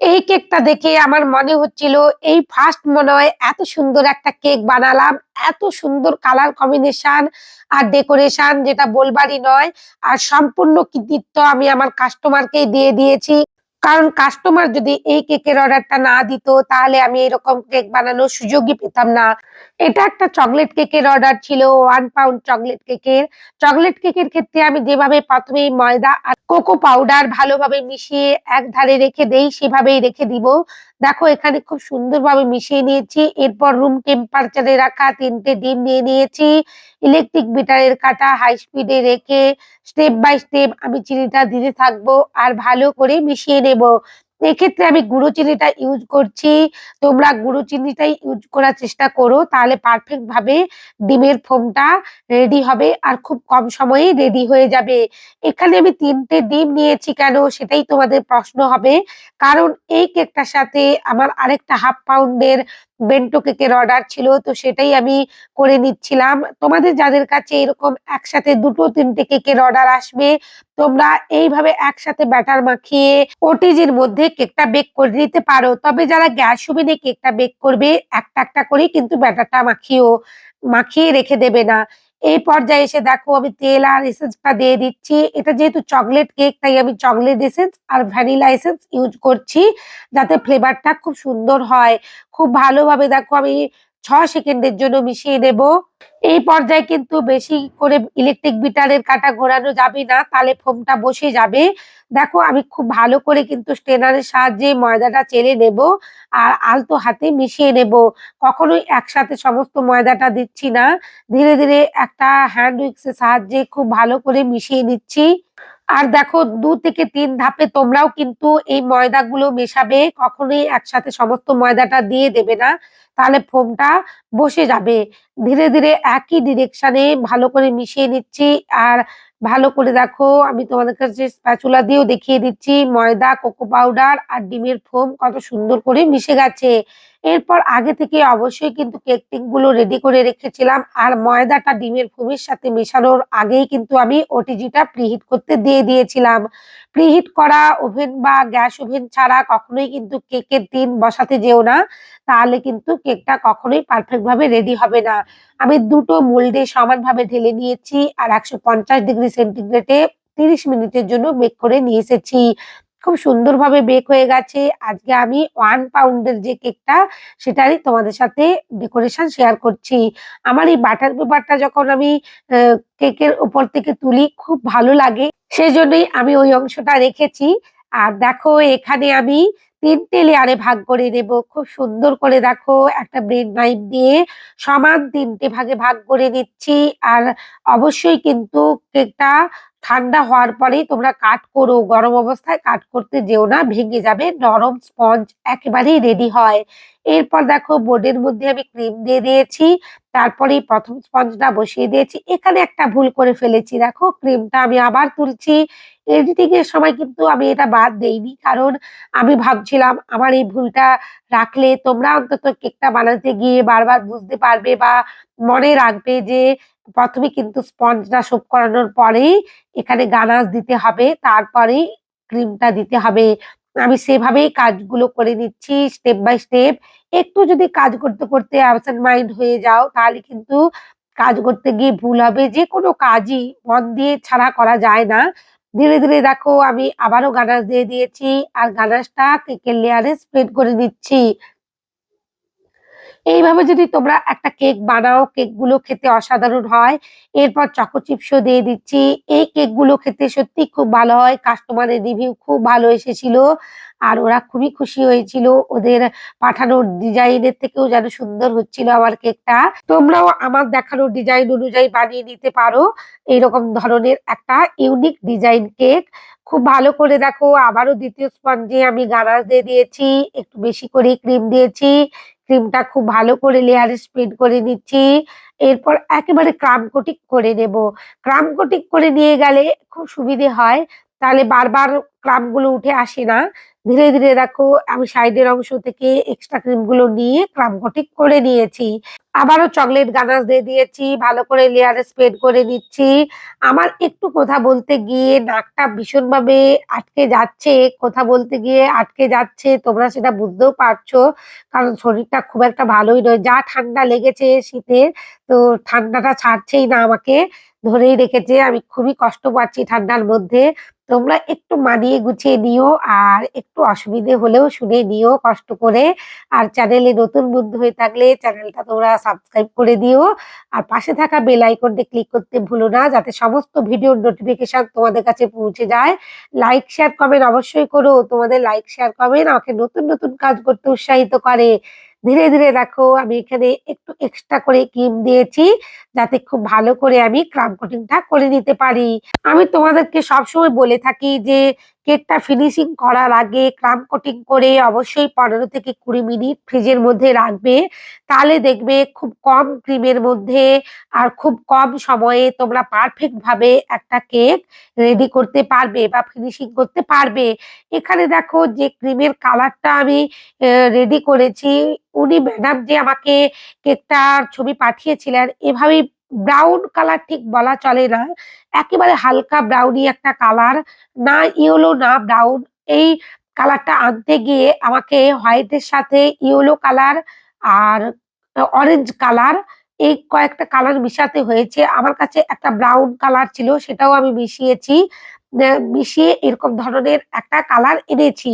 এই কেকটা দেখে আমার মনে হচ্ছিল, এই ফার্স্ট মনে হয় এত সুন্দর একটা কেক বানালাম, এত সুন্দর কালার কম্বিনেশন আর ডেকোরেশন যেটা বলবারই নয়, আর সম্পূর্ণ কৃতিত্ব আমি আমার কাস্টমারকেই দিয়ে দিয়েছি। কারণ কাস্টমার যদি এই কেকের অর্ডারটা না দিত, তাহলে আমি এরকম কেক বানানোর সুযোগই পেতাম না। এটা একটা চকলেট কেকের অর্ডার ছিল ওয়ান পাউন্ড চকলেট কেকের চকলেট কেকের ক্ষেত্রে আমি যেভাবে প্রথমে ময়দা আর কোকো পাউডার ভালোভাবে মিশিয়ে এক ধারে রেখে দেই, সেভাবেই রেখে দিব। দেখো, এখানে খুব সুন্দরভাবে মিশিয়ে নিয়েছি। এরপর রুম টেম্পারেচারে রাখা, তিনটে ডিম নিয়ে নিয়েছি। ইলেকট্রিক মিটারের কাটা হাই স্পিডে রেখে স্টেপ বাই স্টেপ আমি চিনিটা দিতে থাকব আর ভালো করে মিশিয়ে নেব। এক্ষেত্রে আমি গুঁড়ো চিনিটা ইউজ করছি। তোমরা গুঁড়ো চিনিটাই ইউজ করার চেষ্টা করো, তাহলে পারফেক্ট ভাবে ডিমের ফোমটা রেডি হবে আর খুব কম সময়ে রেডি হয়ে যাবে। এখানে আমি তিনটে ডিম নিয়েছি কেন সেটাই তোমাদের প্রশ্ন হবে। কারণ এই কেকটার সাথে আমার আরেকটা হাফ পাউন্ডের বেন্টো কেকের অর্ডার ছিল, তো সেটাই আমি করে নিচ্ছিলাম। তোমাদের যাদের কাছে এরকম একসাথে দুটো, তিনটে কেকের অর্ডার আসবে, তোমরা এইভাবে একসাথে ব্যাটার মাখিয়ে ওটিজির মধ্যে কেকটা বেক করে নিতে পারো। তবে যারা গ্যাস ওভেনে কেকটা বেক করবে একটা একটা করে কিন্তু ব্যাটারটা মাখিয়েও, মাখিয়ে রেখে দেবে না। এই পর্যায়ে এসে দেখো আমি তেল আর এসেন্সটা দিয়ে দিচ্ছি। এটা যেহেতু চকলেট কেক তাই আমি চকলেট এসেন্স আর ভ্যানিলা এসেন্স ইউজ করছি, যাতে ফ্লেভারটা খুব সুন্দর হয়। খুব ভালোভাবে দেখো আমি ছ সেকেন্ডের জন্য মিশিয়ে দেব। এই পর্যায়ে কিন্তু বেশি করে ইলেকট্রিক বিটারের কাটা ঘোরানো যাবে না, তাহলে ফোমটা বসে যাবে। দেখো, আমি খুব ভালো করে কিন্তু স্টেনারের সাহায্যে ময়দাটা চেলে নেব আর আলতো হাতে মিশিয়ে নেব। কখনোই একসাথে সমস্ত ময়দাটা দিচ্ছি না। ধীরে ধীরে একটা হ্যান্ড উইক্সের সাহায্যে খুব ভালো করে মিশিয়ে নিচ্ছি। আর দেখো, দু থেকে তিন ধাপে তোমরাও কিন্তু এই ময়দাগুলো মেশাবে, কখনোই একসাথে সমস্ত ময়দাটা দিয়ে দেবে না। তাহলে ফোমটা বসে যাবে। ধীরে ধীরে একই ডিরেকশানে ভালো করে মিশিয়ে নিচ্ছি। আর ভালো করে দেখো, আমি তোমাদের কাছে স্প্যাচুলা দিয়েও দেখিয়ে দিচ্ছি। ময়দা কোকো পাউডার আর ডিমের ফোম কত সুন্দর করে মিশে গেছে। এরপর আগে থেকে অবশ্যই কিন্তু কেক টিকগুলো রেডি করে রেখেছিলাম। আর ময়দাটা ডিমের ফোমের সাথে মেশানোর আগেই কিন্তু আমি ওটিজিটা প্রিহিট করতে দিয়ে দিয়েছিলাম। প্রিহিট করা ওভেন বা গ্যাস ওভেন ছাড়া কখনোই কিন্তু কেকের দিন বসাতে যেও না। তাহলে কিন্তু কেকটা কখনোই পারফেক্ট ভাবে রেডি হবে না। আমি দুটো মোল্ডে সমানভাবে ঢেলে নিয়েছি আর একশো পঞ্চাশ ডিগ্রি সেন্টিগ্রেডে তিরিশ মিনিটের জন্য বেক করে নিয়ে এসেছি। খুব সুন্দরভাবে বেক হয়ে গেছে। আজকে আমি ওয়ান পাউন্ডের যে কেকটা সেটারই তোমাদের সাথে ডেকোরেশন শেয়ার করছি। আমার এই বাটার পেপারটা যখন আমি কেকের উপর থেকে তুলি, খুব ভালো লাগে। সেই জন্যই আমি ওই অংশটা রেখেছি। আর দেখো, এখানে আমি তিনটে লেয়ারে ভাগ করে নেব। খুব সুন্দর করে দেখো, একটা ব্রেড নাইফ দিয়ে সমান তিনটে ভাগে ভাগ করে নিচ্ছি। আর অবশ্যই কিন্তু কেকটা ঠান্ডা হওয়ার পরেই তোমরা কাট করো, গরম অবস্থায় কাট করতে যেও না, ভেঙে যাবে, নরম স্পঞ্জ একেবারেই রেডি হয়। এরপর দেখো বোর্ডের মধ্যে আমি ক্রিম দিয়ে দিয়েছি, তারপরে প্রথম স্পঞ্জটা বসিয়ে দিয়েছি। এখানে একটা ভুল করে ফেলেছি, দেখো ক্রিমটা আমি আবার তুলছি। এডিটিং এর সময় কিন্তু আমি এটা বাদ দেইনি, কারণ আমি ভাবছিলাম আমার এই ভুলটা রাখলে তোমরা অন্তত কেকটা বানাতে গিয়ে বারবার বুঝতে পারবে বা মনে রাখবে যে প্রথমে কিন্তু স্পঞ্জটা সোপ করানোর পরেই এখানে গানাশ দিতে হবে, তারপরেই ক্রিমটা দিতে হবে। আমি সেভাবেই কাজগুলো করে নিচ্ছি স্টেপ বাই স্টেপ একটু যদি কাজ করতে করতে অ্যাবসেন্ট মাইন্ড হয়ে যাও, তাহলে কিন্তু কাজ করতে গিয়ে ভুল হবে। যে কোনো কাজই মন দিয়ে ছাড়া করা যায় না। ধীরে ধীরে দেখো আমি আবারও গানাশ দিয়ে দিয়েছি, আর গানাশটা কেকের লেয়ারে স্প্রেড করে নিচ্ছি। এইভাবে যদি তোমরা একটা কেক বানাও কেকগুলো খেতে অসাধারণ হয়, এরপর চকো চিপসও দিয়ে দিচ্ছি। এই কেকগুলো খেতে সত্যি খুব ভালো হয়। কাস্টমারের রিভিউ খুব ভালো এসেছিল আর ওরা খুবই খুশি হয়েছিল। ওদের পাঠানোর ডিজাইনের থেকেও যেন সুন্দর হচ্ছিল আমার কেকটা। তোমরাও আমার দেখানো ডিজাইন অনুযায়ী বানিয়ে নিতে পারো। এইরকম ধরনের একটা ইউনিক ডিজাইন কেক। খুব ভালো করে দেখো, আবারও দ্বিতীয় স্পঞ্জে আমি গানাশ দিয়ে দিয়েছি। একটু বেশি করে ক্রিম দিয়েছি। ক্রিমটা খুব ভালো করে লেয়ারে স্প্রেড করে নিচ্ছি। এরপর একেবারে ক্রাম কোটিং করে নেব। ক্রাম কোটিং করে নিয়ে গেলে খুব সুবিধে হয়, তাহলে বারবার ক্রামগুলো উঠে আসে না। ধীরে ধীরে দেখো, আমি সাইডের অংশ থেকে এক্সট্রা ক্রিমগুলো নিয়ে ক্রাম কোটিং করে নিয়েছি। আবারও চকলেট গানাশ দিয়ে দিয়েছি, ভালো করে লেয়ারে স্প্রেড করে নিচ্ছি। আমার একটু কথা বলতে গিয়ে নাকটা ভীষণভাবে আটকে যাচ্ছে। কথা বলতে গিয়ে আটকে যাচ্ছে, তোমরা সেটা বুঝতেও পারছ, কারণ শরীরটা খুব একটা ভালোই নয়। যা ঠান্ডা লেগেছে শীতের, তো ঠান্ডাটা ছাড়ছেই না আমাকে, ধরেই রেখেছে। আমি খুবই কষ্ট পাচ্ছি ঠান্ডার মধ্যে। তোমরা একটু মানিয়ে গুছিয়ে নিও আর একটু অসুবিধে হলেও শুনে নিও, কষ্ট করে। আর চ্যানেলে নতুন বন্ধু হয়ে থাকলে চ্যানেলটা তোমরা সাবস্ক্রাইব করে দিও। আর পাশে থাকা বেল আইকনটি ক্লিক করতে ভুলো না, যাতে সমস্ত ভিডিওর নোটিফিকেশন তোমাদের কাছে পৌঁছে যায়। লাইক শেয়ার কমেন্ট অবশ্যই করো। তোমাদের লাইক শেয়ার কমেন্ট আমাকে নতুন নতুন কাজ করতে উৎসাহিত করে। ধীরে ধীরে দেখো আমি এখানে একটু এক্সট্রা করে ক্রিম দিয়েছি, যাতে খুব ভালো করে আমি ক্রাম কোটিংটা করে নিতে পারি। আমি তোমাদেরকে সবসময় বলে থাকি যে কেকটা ফিনিশিং করার আগে ক্রাম কোটিং করে অবশ্যই পনেরো থেকে কুড়ি মিনিট ফ্রিজের মধ্যে রাখবে। তাহলে দেখবে খুব কম ক্রিমের মধ্যে আর খুব কম সময়ে তোমরা পারফেক্টভাবে একটা কেক রেডি করতে পারবে বা ফিনিশিং করতে পারবে। এখানে দেখো যে ক্রিমের কালারটা আমি রেডি করেছি। উনি ম্যাডাম যে আমাকে কেকটার ছবি পাঠিয়েছিলেন, এভাবেই ব্রাউন কালার ঠিক বলা চলে না। একেবারে হালকা ব্রাউনি একটা কালার না ইয়েলো না ব্রাউন এই কালারটা আনতে গিয়ে আমাকে হোয়াইটের সাথে ইয়েলো কালার আর অরেঞ্জ কালার এই কয়েকটা কালার মিশাতে হয়েছে। আমার কাছে একটা ব্রাউন কালার ছিল, সেটাও আমি মিশিয়েছি। মিশিয়ে এরকম ধরনের একটা কালার এনেছি।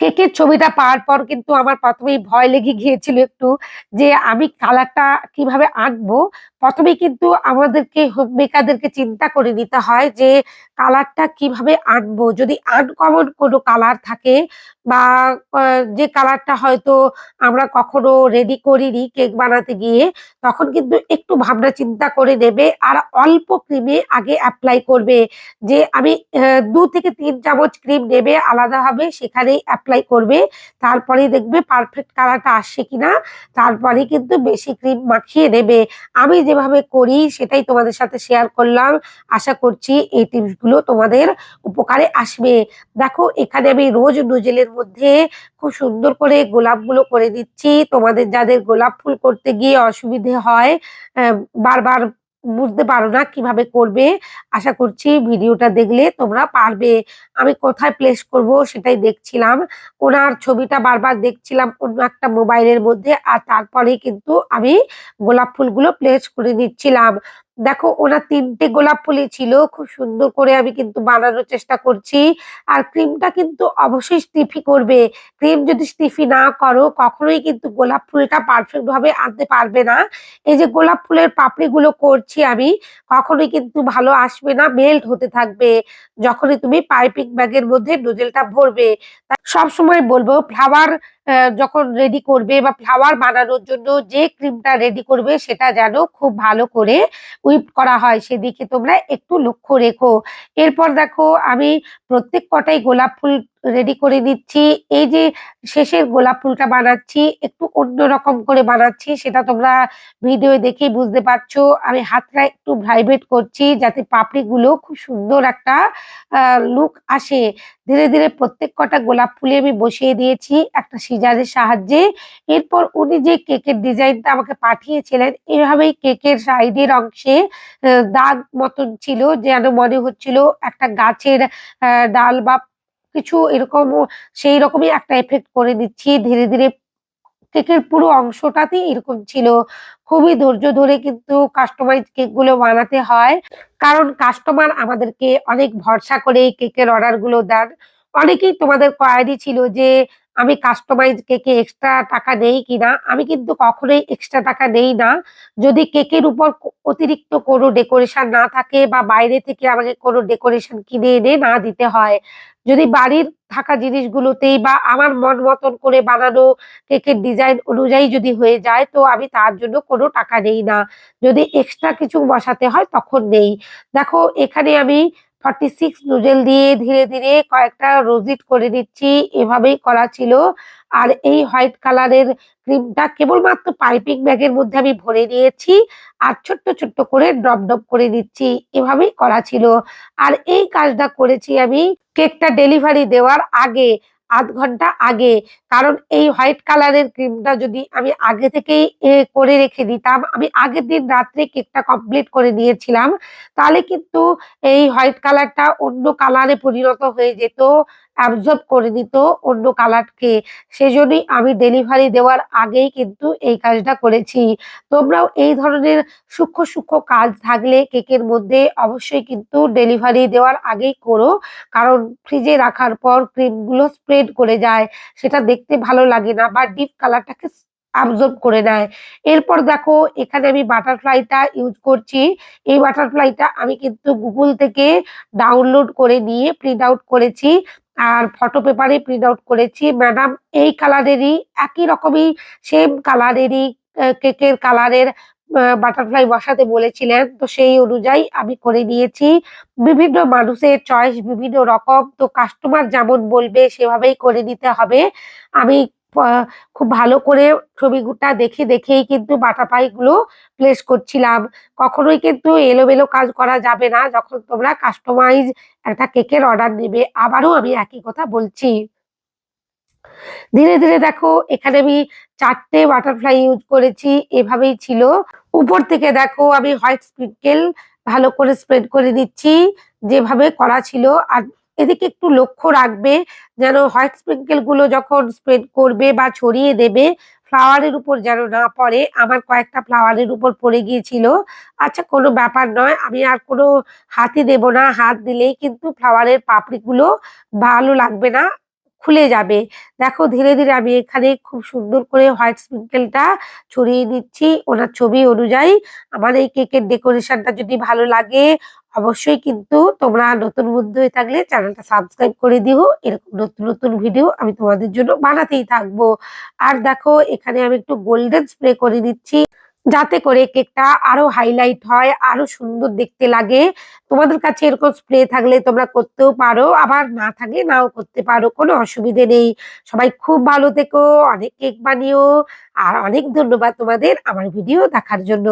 কেকের ছবিটা পাওয়ার পর কিন্তু আমার প্রথমেই ভয় লেগে গিয়েছিল একটু যে আমি কালারটা কীভাবে আঁকবো? প্রথমে কিন্তু আমাদেরকে মেকারদেরকে চিন্তা করে নিতে হয় যে কালারটা কীভাবে আঁকবো? যদি আনকমন কোনো কালার থাকে বা যে কালারটা হয়তো আমরা কখনো রেডি করিনি কেক বানাতে গিয়ে, তখন কিন্তু একটু ভাবনা চিন্তা করে নেবে আর অল্প ক্রিমে আগে অ্যাপ্লাই করবে যে আমি দু থেকে তিন চামচ ক্রিম নেবে আলাদাভাবে সেখানেই অ্যাপ্লাই করবে তারপরে দেখবে পারফেক্ট কালারটা আসছে কিনা তারপরে কিন্তু বেশি ক্রিম মাখিয়ে নেবে। আমি যেভাবে করি সেটাই তোমাদের সাথে শেয়ার করলাম, আশা করছি এই টিপসগুলো তোমাদের উপকারে আসবে। দেখো, এখানে আমি রোজ নুজেলের মধ্যে খুব সুন্দর করে গোলাপগুলো করে দিচ্ছি। তোমাদের যাদের গোলাপ ফুল করতে গিয়ে অসুবিধে হয় বারবার বুঝতে পারো না কীভাবে করবে। আশা করছি ভিডিওটা দেখলে তোমরা পারবে। আমি কোথায় প্লেস করব সেটাই দেখছিলাম। ওনার ছবিটা বারবার দেখছিলাম অন্য একটা মোবাইলের মধ্যে, আর তারপরে কিন্তু আমি গোলাপ ফুলগুলো প্লেস করে নিচ্ছিলাম দেখো ওনার তিনটে গোলাপ ফুলই ছিল, খুব সুন্দর করে আমি কিন্তু বানানোর চেষ্টা করছি। আর ক্রিমটা কিন্তু অবশ্যই স্টিফি করবে। ক্রিম যদি স্টিফি না করো, কখনোই কিন্তু গোলাপ ফুলটা পারফেক্ট ভাবে আনতে পারবে না। এই যে গোলাপ ফুলের পাপড়িগুলো করছি আমি, কখনোই কিন্তু ভালো আসবে না মেল্ট হতে থাকবে। যখনই তুমি পাইপিং ব্যাগের মধ্যে নোজেলটা ভরবে সব সময় বলব ফ্লাওয়ার যখন রেডি করবে বা ফ্লাওয়ার বানানোর জন্য যে ক্রিমটা রেডি করবে সেটা যেন খুব ভালো করে উইপ করা হয়, সেদিকে তোমরা একটু লক্ষ্য রেখো। এরপর দেখো, আমি প্রত্যেক কটাই গোলাপ ফুল রেডি করে দিচ্ছি। এই যে শেষের গোলাপ ফুলটা বানাচ্ছি, একটু অন্যরকম করে বানাচ্ছি, সেটা তোমরা ভিডিও দেখেই বুঝতে পারছ। আমি হাতটা একটু ভাইব্রেট করছি যাতে পাপড়িগুলো খুব সুন্দর একটা লুক আসে। ধীরে ধীরে প্রত্যেক কটা গোলাপ ফুলে আমি বসিয়ে দিয়েছি একটা সিজারের সাহায্যে। এরপর উনি যে কেকের ডিজাইনটা আমাকে পাঠিয়েছিলেন, এভাবেই কেকের সাইডের অংশে দাগ মতন ছিল, যেন মনে হচ্ছিল একটা গাছের ডাল বা কিছু এরকম সেই রকমই একটা এফেক্ট করে দিচ্ছি। ধীরে ধীরে কেকের পুরো অংশটাতেই এরকম ছিল। খুবই ধৈর্য ধরে কিন্তু কাস্টমাইজ কেকগুলো বানাতে হয়। কারণ কাস্টমার আমাদেরকে অনেক ভরসা করে কেকের অর্ডারগুলো দেন। অনেকেই তোমাদের কোয়ারি ছিল যে আমি কাস্টমাইজ কেকে এক্সট্রা টাকা নেই কিনা আমি কিন্তু কখনোই এক্সট্রা টাকা নেই না। যদি কেকের উপর অতিরিক্ত কোনো ডেকোরেশন না থাকে বা বাইরে থেকে আমাকে কোনো ডেকোরেশন কিনে এনে না দিতে হয়, যদি বাড়ির থাকা জিনিসগুলোতেই বা আমার মন মতন করে বানানো কেকের ডিজাইন অনুযায়ী যদি হয়ে যায়, তো আমি তার জন্য কোনো টাকা নেই না। যদি এক্সট্রা কিছু বসাতে হয় তখন নেই। দেখো, এখানে আমি ফর্টি সিক্স নুডেল দিয়ে ধীরে ধীরে কয়েকটা রোজিট করে দিচ্ছি। এভাবেই করা ছিল। আর এই হোয়াইট কালারের ক্রিমটা কেবলমাত্র পাইপিং ব্যাগের মধ্যে আমি ভরে নিয়েছি আর ছোট্ট ছোট্ট করে ড্রপ ড্রপ করে দিচ্ছি। এভাবেই করা ছিল। আর এই কাজটা করেছি আমি। কেকটা ডেলিভারি দেওয়ার আগে আধ ঘণ্টা আগে। কারণ এই হোয়াইট কালারের ক্রিমটা যদি আমি আগে থেকেই করে রেখে দিতাম, আমি আগের দিন রাত্রে কেকটা কমপ্লিট করে নিয়েছিলাম, তাহলে কিন্তু এই হোয়াইট কালারটা অন্য কালারে পরিণত হয়ে যেত। অ্যাবজর্ব করে নিত অন্য কালারকে। সেজন্যই আমি ডেলিভারি দেওয়ার আগেই কিন্তু এই কাজটা করেছি। তোমরাও এই ধরনের সূক্ষ্ম সূক্ষ্ম কাজ থাকলে কেকের মধ্যে অবশ্যই কিন্তু ডেলিভারি দেওয়ার আগেই করো। কারণ ফ্রিজে রাখার পর ক্রিমগুলো স্প্রেড করে যায়, সেটা দেখতে ভালো লাগে না বা ডিপ কালারটাকে অ্যাবজর্ব করে নেয়। এরপর দেখো, এখানে আমি বাটারফ্লাইটা ইউজ করছি। এই বাটারফ্লাইটা আমি কিন্তু গুগল থেকে ডাউনলোড করে নিয়ে প্রিন্ট আউট করেছি। আর ফটো পেপারে প্রিন্ট আউট করেছি। ম্যাডাম এই কালারেরই একই রকমই সেম কালারেরই কেকের কালারের বাটারফ্লাই বসাতে বলেছিলেন। তো সেই অনুযায়ী আমি করে নিয়েছি। বিভিন্ন মানুষের চয়েস বিভিন্ন রকম। তো কাস্টমার যেমন বলবে, সেভাবেই করে নিতে হবে। আমি খুব ভালো করে ছবিটা দেখে দেখেই কিন্তু বাটারফ্লাই গুলো প্লেস করছিলাম। কখনোই কিন্তু এলোমেলো কাজ করা যাবে না যখন তোমরা কাস্টমাইজ একটা কেকের অর্ডার নেবে। আবারও আমি একই কথা বলছি। ধীরে ধীরে দেখো, এখানে আমি চারটে বাটারফ্লাই ইউজ করেছি, এভাবেই ছিল। উপর থেকে দেখো, আমি হোয়াইট স্প্রিঙ্কেল ভালো করে স্প্রেড করে দিচ্ছি যেভাবে করা ছিল। আর এদিকে একটু লক্ষ্য রাখবে যেন হোয়াইট স্প্রিঙ্কেলগুলো যখন স্প্রেড করবে বা ছড়িয়ে দেবে ফ্লাওয়ারের উপর যেন না পড়ে। আমার কয়েকটা ফ্লাওয়ারের উপর পড়ে গিয়েছিল। আচ্ছা কোনো ব্যাপার নয়, আমি আর কোনো হাতই দেব না। হাত দিলেই কিন্তু ফ্লাওয়ারের পাপড়িগুলো ভালো লাগবে না, খুলে যাবে। দেখো, ধীরে ধীরে আমি এখানে খুব সুন্দর করে হোয়াইট স্প্রিঙ্কেলটা ছড়িয়ে দিচ্ছি। ওনার ছবি অনুযায়ী আমার এই কেকের ডেকোরেশনটা যদি ভালো লাগে অবশ্যই কিন্তু তোমরা নতুন বন্ধু হয়ে থাকলে চ্যানেলটা সাবস্ক্রাইব করে দিও। এরকম নতুন নতুন ভিডিও আমি তোমাদের জন্য বানাতেই থাকব। আর দেখো, এখানে আমি একটু গোল্ডেন স্প্রে করে দিচ্ছি। যাতে করে কেকটা আরও হাইলাইট হয়, আরও সুন্দর দেখতে লাগে। তোমাদের কাছে এরকম স্প্রে থাকলে তোমরা করতেও পারো, আবার না থাকলে নাও করতে পারো, কোনো অসুবিধে নেই। সবাই খুব ভালো থেকো, অনেক কেক বানিও, আর অনেক ধন্যবাদ তোমাদের আমার ভিডিও দেখার জন্য।